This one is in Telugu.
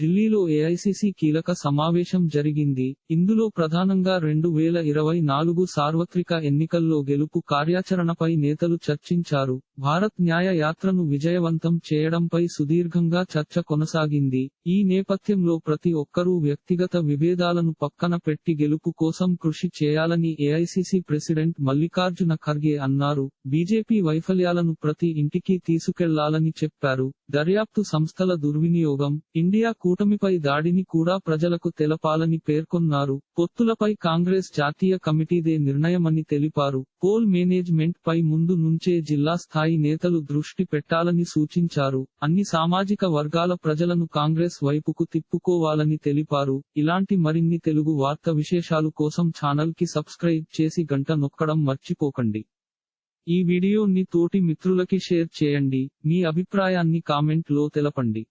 ఢిల్లీలో ఏఐసిసి కీలక సమావేశం జరిగింది. ఇందులో ప్రధానంగా రెండు వేల ఇరవై నాలుగు సార్వత్రిక ఎన్నికల్లో గెలుపు కార్యాచరణపై నేతలు చర్చించారు. భారత్ న్యాయ యాత్రను విజయవంతం చేయడంపై సుదీర్ఘంగా చర్చ కొనసాగింది. ఈ నేపథ్యంలో ప్రతి ఒక్కరూ వ్యక్తిగత విభేదాలను పక్కన పెట్టి గెలుపు కోసం కృషి చేయాలని ఏఐసిసి ప్రెసిడెంట్ మల్లికార్జున ఖర్గే అన్నారు. బీజేపీ వైఫల్యాలను ప్రతి ఇంటికి తీసుకెళ్ళాలని చెప్పారు. దర్యాప్తు సంస్థల దుర్వినియోగం ఇండియా కూటమిపై దాడిని కూడా ప్రజలకు తెలపాలని పేర్కొన్నారు. పొత్తులపై కాంగ్రెస్ జాతీయ కమిటీదే నిర్ణయమని తెలిపారు. పోల్ మేనేజ్మెంట్ పై ముందు నుంచే జిల్లా స్థాయి నేతలు దృష్టి పెట్టాలని సూచించారు. అన్ని సామాజిక వర్గాల ప్రజలను కాంగ్రెస్ వైపుకు తిప్పుకోవాలని తెలిపారు. ఇలాంటి మరిన్ని తెలుగు వార్త విశేషాలు కోసం ఛానల్కి సబ్స్క్రైబ్ చేసి గంట నొక్కడం మర్చిపోకండి. ఈ వీడియోని తోటి మిత్రులకి షేర్ చేయండి. మీ అభిప్రాయాన్ని కామెంట్లో తెలపండి.